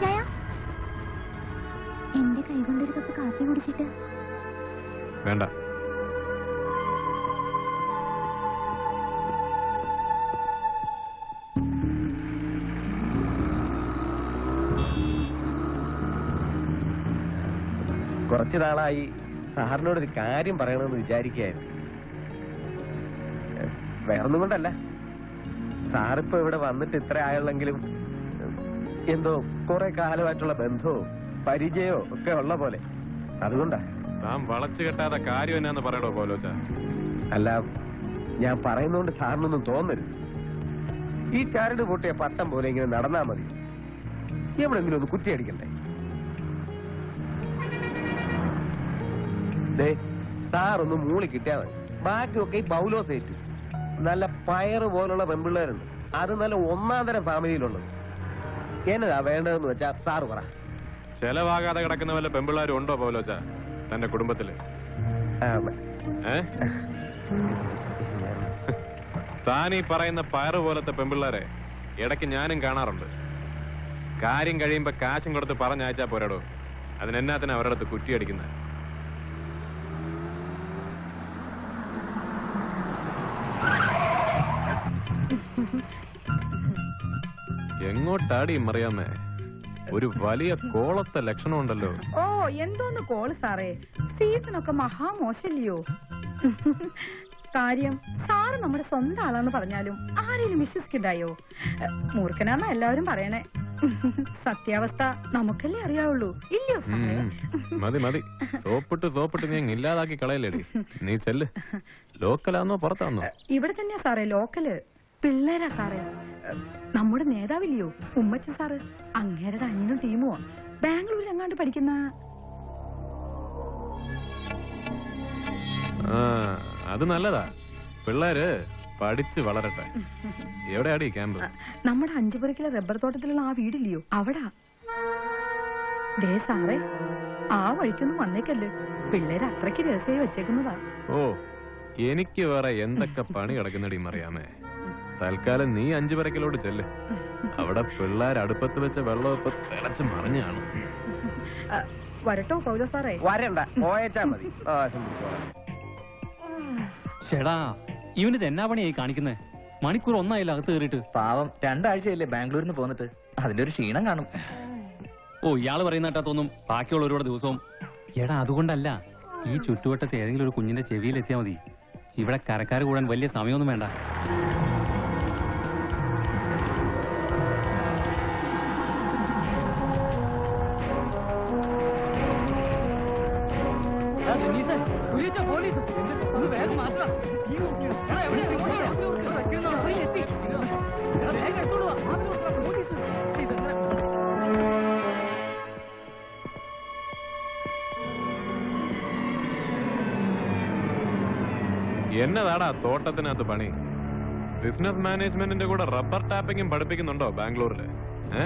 ചായ എന്റെ കൈകൊണ്ട് ഒരു കപ്പ് കാപ്പി കുടിച്ചിട്ട്. വേണ്ട. കുറച്ചു നാളായി സാറിനോട് ഒരു കാര്യം പറയണമെന്ന് വിചാരിക്കുകയായിരുന്നു. വേറൊന്നും കൊണ്ടല്ല. സാറിപ്പോ ഇവിടെ വന്നിട്ട് ഇത്ര ആയുള്ളെങ്കിലും എന്തോ കുറെ കാലമായിട്ടുള്ള ബന്ധവും പരിചയവും ഒക്കെ ഉള്ള പോലെ. അതുകൊണ്ടാ. താൻ വളച്ചു കെട്ടാത്ത കാര്യം എന്നാന്ന് പറയടോ പോലോച്ച അല്ല ഞാൻ പറയുന്നോണ്ട് സാറിനൊന്നും തോന്നരുത്. ഈ ചാരട് പൊട്ടിയ പട്ടം പോലെ ഇങ്ങനെ നടന്നാ മതി. എവിടെങ്കിലും ഒന്ന് കുറ്റിയടിക്കണ്ടേ സാറൊന്ന് മൂളി കിട്ടിയാ മതി. ബാക്കിയൊക്കെ ഈ ബൗലോസേറ്റ്. നല്ല പയറ് പോലുള്ള പെൺപിള്ളേരുണ്ട്. അത് നല്ല ഒന്നാം തരം ഫാമിലിയിലുള്ളത്. എന്നതാ വേണ്ടതെന്ന് വെച്ചാ സാറ് പറ. ചെലവാകാതെ കിടക്കുന്ന വല്ല പെമ്പിള്ളാരും ഉണ്ടോ പോലോച്ച? തന്റെ കുടുംബത്തിൽ. താനീ ഏ? താൻ ഈ പറയുന്ന പയറ് പോലത്തെ പെമ്പിള്ളാരെ ഇടയ്ക്ക് ഞാനും കാണാറുണ്ട്. കാര്യം കഴിയുമ്പോ കാശും കൊടുത്ത് പറഞ്ഞയച്ചാ പോരാടോ. അതിനെന്നാത്തിനാ അവരുടെ അടുത്ത് കുറ്റിയടിക്കുന്നത് എങ്ങോട്ടാടി മറിയാമേ ഒരു വലിയ കോളത്തെ ലക്ഷണം ഉണ്ടല്ലോ ഓ എന്തോന്ന് കോൾ സാറേ? സീസണൊക്കെ മഹാമോശല്ലയോ കാര്യം സാറ് നമ്മുടെ സ്വന്തം ആളാണെന്ന് പറഞ്ഞാലും ആരെയും വിശ്വസിക്കണ്ടായോ? മൂർഖനാന്ന എല്ലാവരും പറയണേ. സത്യാവസ്ഥ നമുക്കല്ലേ അറിയാവുള്ളൂ. ഇല്ലയോ മതി മതി. സോപ്പിട്ട് സോപ്പിട്ട് നീ ഇല്ലാതാക്കി കളയല്ലേടി. നീ ചെല്ല്. ലോക്കലാന്നോ പുറത്താന്നോ? ഇവിടെ തന്നെയാ സാറേ ലോക്കൽ. പിള്ളേരാ സാറേ. നമ്മുടെ നേതാവില്ലയോ? ഉമ്മച്ചൻ സാറ്. അങ്ങേരുടെ അനിയനും ടീമുമോ ബാംഗ്ലൂരിൽ എങ്ങാണ്ട് പഠിക്കുന്ന അത് നല്ലതാ. പിള്ളേര് പഠിച്ച് വളരട്ടെ. എവിടെയാടി ക്യാമ്പ്? നമ്മുടെ അഞ്ചുപുരക്കിലെ റബ്ബർ തോട്ടത്തിലുള്ള ആ വീടില്ലയോ? അവിടാ. ദേ സാറേ ആ വഴിക്കൊന്നും വന്നേക്കല്ലേ. പിള്ളേര് അത്രയ്ക്ക് രഹസ്യമായി വെച്ചേക്കുന്നതാ. ഓ എനിക്ക് വേറെ എന്തൊക്കെ പണി കിടക്കുന്നടി മറിയാമേ? തൽക്കാലം നീ അഞ്ചു പരക്കിലോട്ട് ചെല്ല്. അവിടെ പിള്ളേർ അടുപ്പത്ത് വെച്ച വെള്ളം ഇപ്പൊ തിളച്ച് മറിഞ്ഞാണ് വരട്ടോ പൗലോ സാറേ? വരണ്ട. പോയച്ചാ മതി. ചേടാ ഇവനിത് എന്നാ പണിയായി കാണിക്കുന്നത് മണിക്കൂർ ഒന്നായില്ല അകത്ത് കയറിയിട്ട്? പാവം രണ്ടാഴ്ചയല്ലേ ബാംഗ്ലൂരിൽ നിന്ന് പോന്നിട്ട്. അതിന്റെ ഒരു ക്ഷീണം കാണും. ഓ ഇയാൾ പറയുന്ന കേട്ടാ തോന്നും ബാക്കിയുള്ള ഒരുപാട് ദിവസവും. എടാ അതുകൊണ്ടല്ല. ഈ ചുറ്റുവട്ടത്ത് ഏതെങ്കിലും ഒരു കുഞ്ഞിന്റെ ചെവിയിൽ എത്തിയാൽ മതി. ഇവിടെ കരക്കാർ കൂടാൻ വലിയ സമയമൊന്നും വേണ്ട. എന്നതാടാ തോട്ടത്തിനകത്ത് പണി? ബിസിനസ് മാനേജ്മെന്റിന്റെ കൂടെ റബ്ബർ ടാപ്പിംഗും പഠിപ്പിക്കുന്നുണ്ടോ ബാംഗ്ലൂരിൽ? ഏ?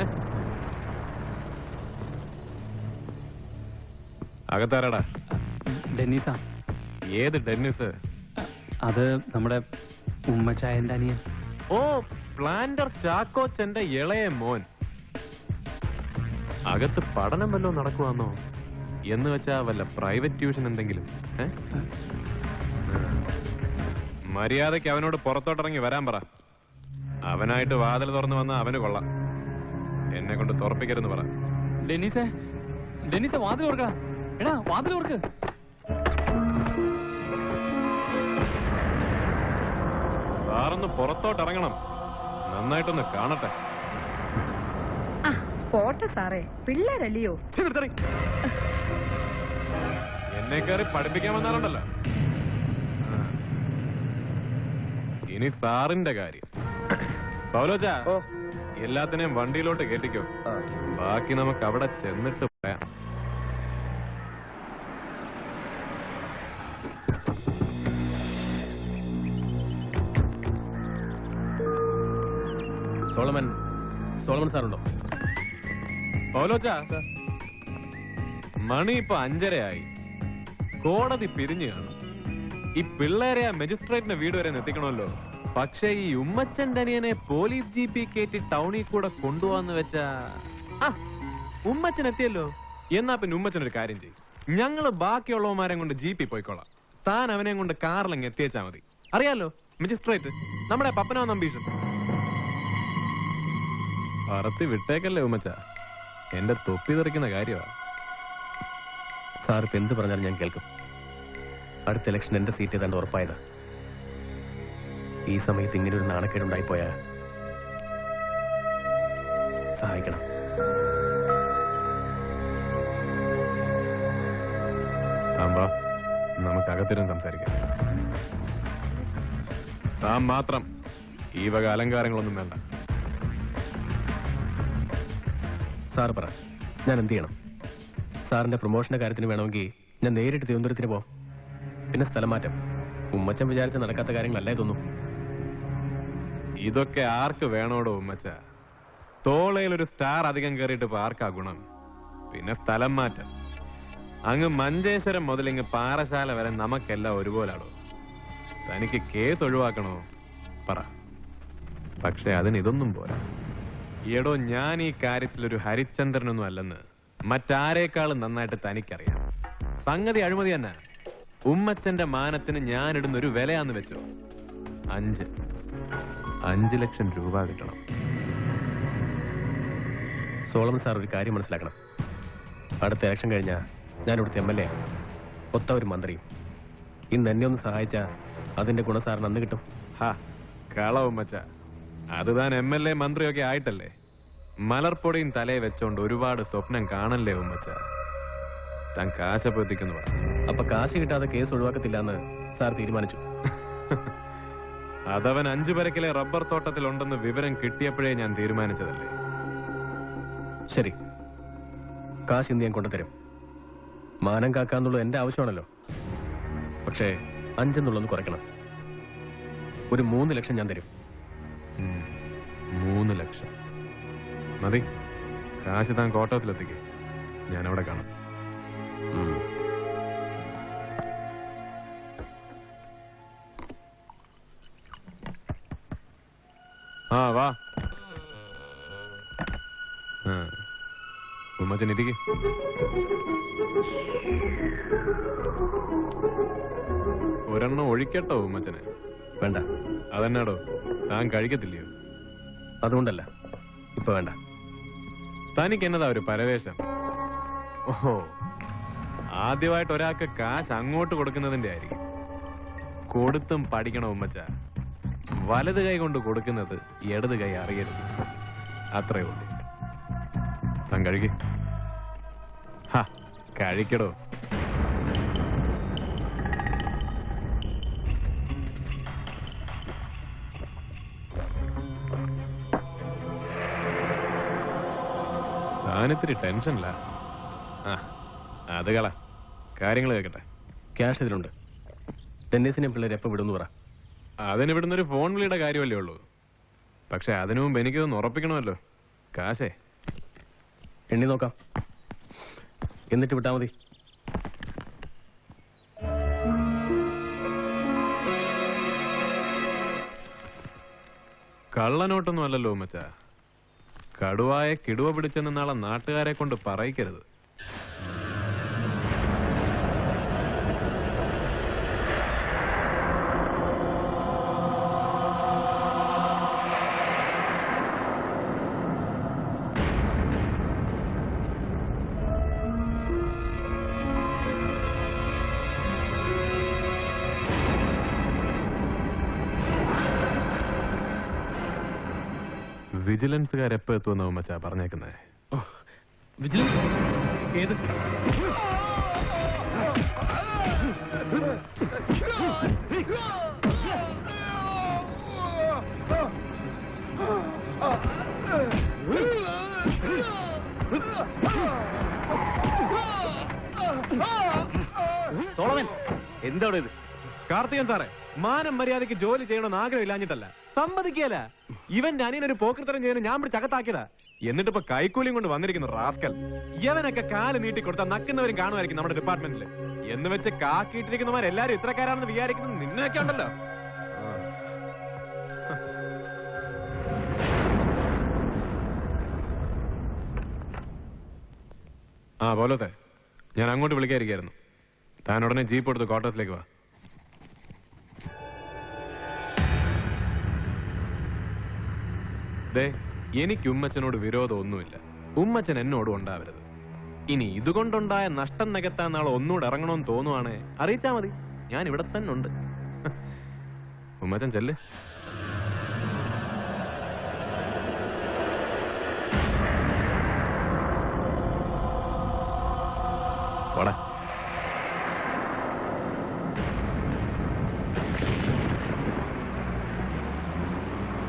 അകത്താരടാ? ഡെന്നീസ. ഏത് ഡെന്നിസ്? അത് നമ്മുടെ ഉമ്മച്ചായന്റെ അനിയൻ. ഓ പ്ലാന്റർ ചാക്കോച്ചന്റെ ഇളയ മോൻ. അകത്ത് പഠനം വല്ലതും നടക്കുവാന്നോ? എന്ന് വെച്ചാ വല്ല പ്രൈവറ്റ് ട്യൂഷൻ എന്തെങ്കിലും ഏ? മര്യാദയ്ക്ക് അവനോട് പുറത്തോട്ടിറങ്ങി വരാൻ പറ. അവനായിട്ട് വാതിൽ തുറന്നു വന്ന അവന് കൊള്ളാം. എന്നെ കൊണ്ട് തുറപ്പിക്കരുന്ന് പറ. ഡെന്നീസേ ഡെന്നീസെ വാതിൽ ഓർക്കടാ എടാ വാതിൽ ഓർക്ക് സാറൊന്ന് പുറത്തോട്ടിറങ്ങണം. നന്നായിട്ടൊന്ന് കാണട്ടെ. ആ പോട്ടെ സാറേ. പിള്ളേരല്ലയോ? എന്നെ കയറി പഠിപ്പിക്കാൻ വന്നാലുണ്ടല്ലോ. ഇനി സാറിന്റെ കാര്യം. പൗലോച്ച ഓ. എല്ലാത്തിനെയും വണ്ടിയിലോട്ട് കേട്ടിക്കോ ബാക്കി നമുക്ക് അവിടെ ചെന്നിട്ട് സോളമൻ സോളമൻ സാറുണ്ടോ? പൗലോച്ച മണി ഇപ്പൊ അഞ്ചരയായി. കോടതി പിരിഞ്ഞു കാണും ഈ പിള്ളേരെ ആ മജിസ്ട്രേറ്റിന്റെ വീട് വരെ എത്തിക്കണമല്ലോ പക്ഷേ ഈ ഉമ്മച്ചൻ തനിയനെ പോലീസ് ജീപ്പിൽ കയറ്റി ടൗണിൽ കൂടെ കൊണ്ടുപോവാന്ന് വെച്ച ആ ഉമ്മച്ചൻ എത്തിയല്ലോ. എന്നാ പിന്നെ ഉമ്മച്ചൻ ഒരു കാര്യം ചെയ്യും. ഞങ്ങൾ ബാക്കിയുള്ളവന്മാരെ കൊണ്ട് ജീപ്പിൽ പോയിക്കോളാം. താൻ അവനെ കൊണ്ട് കാറിലങ്ങ് എത്തിയച്ചാ മതി. അറിയാലോ മജിസ്ട്രേറ്റ് നമ്മുടെ പപ്പനോ നമ്പീഷൻ പറത്തി വിട്ടേക്കല്ലേ ഉമ്മച്ച? എന്റെ തൊപ്പി തെറിക്കുന്ന കാര്യമാ സാർ ഇപ്പൊ എന്ത് പറഞ്ഞാലും ഞാൻ കേൾക്കും. അടുത്ത ഇലക്ഷൻ എന്റെ സീറ്റ് ഏതാണ്ട് ഉറപ്പായതാ. ഈ സമയത്ത് ഇങ്ങനെ ഒരു നാണക്കേട് പോയാ സഹായിക്കണം. ആമ്പാ നമുക്ക് അകത്തിരുന്ന് സംസാരിക്കാം. താൻ മാത്രം ഈ വക അലങ്കാരങ്ങളൊന്നും വേണ്ട. സാർ പറ. ഞാൻ എന്ത് ചെയ്യണം? സാറിന്റെ പ്രൊമോഷന്റെ കാര്യത്തിന് വേണമെങ്കിൽ ഞാൻ നേരിട്ട് തിരുവനന്തപുരത്തിന് പോ പിന്നെ സ്ഥലം മാറ്റം. ഉമ്മച്ചൻ വിചാരിച്ച നടക്കാത്ത കാര്യങ്ങളല്ലേ തോന്നും ഇതൊക്കെ ആർക്ക് വേണോടോ ഉമ്മച്ച? തോളയിൽ ഒരു സ്റ്റാർ അധികം കയറിയിട്ട് ആർക്കാ ഗുണം? പിന്നെ സ്ഥലം മാറ്റം. അങ്ങ് മഞ്ചേശ്വരം മുതൽ ഇങ്ങ് പാറശാല വരെ നമുക്കെല്ലാം ഒരുപോലാടോ? തനിക്ക് കേസ് ഒഴിവാക്കണോ? പറ. പക്ഷെ അതിന് ഇതൊന്നും പോരാ. എടോ ഞാൻ ഈ കാര്യത്തിൽ ഒരു ഹരിചന്ദ്രനൊന്നും അല്ലെന്ന്. മറ്റാരേക്കാളും നന്നായിട്ട് തനിക്കറിയാം. സംഗതി അഴിമതി തന്നെ. ഉമ്മച്ചന്റെ മാനത്തിന് ഞാൻ ഇടുന്ന ഒരു വിലയാന്ന് വെച്ചു. അഞ്ച്. അഞ്ച് ലക്ഷം രൂപ കിട്ടണം. സോളമൻ സാർ ഒരു കാര്യം മനസ്സിലാക്കണം. അടുത്ത ഇലക്ഷൻ കഴിഞ്ഞാൽ ഞാൻ ഇവിടുത്തെ എം എൽ എ ഒത്ത ഒരു മന്ത്രിയും. ഇന്ന് എന്നെ ഒന്ന് സഹായിച്ചാൽ അതിന്റെ ഗുണം സാറിന് അന്ന് കിട്ടും. ഹാ കളവും മച്ച അത് താൻ എം എൽ എ മന്ത്രിയൊക്കെ ആയിട്ടല്ലേ? മലർപ്പൊടിയും തലയെ വെച്ചോണ്ട് ഒരുപാട് സ്വപ്നം കാണല്ലേ ഉമ്മച്ച? താൻ കാശപ്പത്തിക്കുന്നു അപ്പൊ കാശ് കിട്ടാതെ കേസ് ഒഴിവാക്കത്തില്ല എന്ന് സാർ തീരുമാനിച്ചു. അതവൻ അഞ്ചു പരക്കിലെ റബ്ബർ തോട്ടത്തിൽ ഉണ്ടെന്ന് വിവരം കിട്ടിയപ്പോഴേ ഞാൻ തീരുമാനിച്ചതല്ലേ? ശരി. കാശ് ഇന്ന് ഞാൻ കൊണ്ടുതരും. മാനം കാക്കാന്നുള്ള എന്റെ ആവശ്യമാണല്ലോ. പക്ഷേ അഞ്ചെന്നുള്ളൊന്ന് കുറയ്ക്കണം. ഒരു മൂന്ന് ലക്ഷം ഞാൻ തരും. മൂന്ന് ലക്ഷം. മതി. കാശ് താൻ കോട്ടത്തിലെത്തിക്കേ ഞാനവിടെ കാണാം. ആ വാ. ഉമ്മച്ചൻ ഇരിക്ക്. ഒരെണ്ണം ഒഴിക്കട്ടോ ഉമ്മച്ചനെ. വേണ്ട. അതെന്നാടോ? താൻ കഴിക്കത്തില്ലയോ? അതുകൊണ്ടല്ല. ഇപ്പൊ വേണ്ട. തനിക്ക് എന്നതാ ഒരു പരവേശം? ഓഹോ. ആദ്യമായിട്ട് ഒരാൾക്ക് കാശ് അങ്ങോട്ട് കൊടുക്കുന്നതിന്റെ ആയിരിക്കും. കൊടുത്തും പഠിക്കണം ഉമ്മച്ച. വലത് കൈ കൊണ്ട് കൊടുക്കുന്നത് ഇടത് കൈ അറിയരുത്. അത്രേ ഉള്ളൂ. താൻ കഴിക്കേ. ഹാ കഴിക്കടോ. താനിത്തിരി ടെൻഷനില്ല ആ അത് കള. കാര്യങ്ങൾ കേൾക്കട്ടെ ക്യാഷ് ഇതിലുണ്ട്. ടെന്നീസിനെ പിള്ളേർ എപ്പോ വിടുന്നു പറ. അതിന് ഇവിടുന്ന് ഒരു ഫോൺ വിളിയുടെ കാര്യമല്ലേ ഉള്ളൂ. പക്ഷെ അതിനു മുമ്പ് എനിക്കിതൊന്ന് ഉറപ്പിക്കണമല്ലോ. കാശേ. എണ്ണി നോക്കാം. എന്നിട്ട് വിട്ടാ മതി. കള്ളനോട്ടൊന്നും അല്ലല്ലോ ഉമ്മച്ച. കടുവായ കിടുവ പിടിച്ചെന്ന് നാളെ നാട്ടുകാരെ കൊണ്ട് പറയിക്കരുത്. വിജിലൻസുകാർ എപ്പോ എത്തുമെന്ന് മച്ചാ പറഞ്ഞേക്കുന്നേ? വിജിലൻസ്? ഏത്? സോളമൻ എന്താണ് ഇത്? കാർത്തികൻ സാറേ മാനം മര്യാദയ്ക്ക് ജോലി ചെയ്യണമെന്ന് ആഗ്രഹമില്ലാഞ്ഞിട്ടല്ല. സമ്മതിക്കല ഇവന്റെ അനിയനൊരു പോക്കൃത്തരം ചെയ്യാൻ ഞാൻ പിടിച്ച് അകത്താക്കിയതാ എന്നിട്ട് ഇപ്പൊ കൈക്കൂലിയും കൊണ്ട് വന്നിരിക്കുന്നു റാസ്കൽ ഇവനൊക്കെ കാൽ നീട്ടി കൊടുത്താൽ നക്കുന്നവരും കാണുമായിരിക്കും നമ്മുടെ ഡിപ്പാർട്ട്മെന്റിൽ എന്ന് വെച്ച് കാക്കിയിട്ടിരിക്കുന്നവരെല്ലാരും ഇത്രക്കാരാണെന്ന് വിചാരിക്കുന്നത് നിന്നൊക്കെ ഉണ്ടല്ലോ. ആ പോലത്തെ. ഞാൻ അങ്ങോട്ട് വിളിക്കാതിരിക്കായിരുന്നു. താൻ ഉടനെ ജീപ്പ് എടുത്ത് കോട്ടയത്തിലേക്ക് വാ. ദേ എനിക്ക് ഉമ്മച്ചനോട് വിരോധം ഒന്നുമില്ല ഉമ്മച്ചൻ എന്നോട് ഉണ്ടാവരുത്. ഇനി ഇതുകൊണ്ടുണ്ടായ നഷ്ടം നികത്താൻ നാളെ ഒന്നുകൂടെ ഇറങ്ങണമെന്ന് തോന്നുവാണ് അറിയിച്ചാ മതി. ഞാൻ ഇവിടെ തന്നെ ഉണ്ട്. ഉമ്മച്ചൻ ചെല്ല്. പോടാ.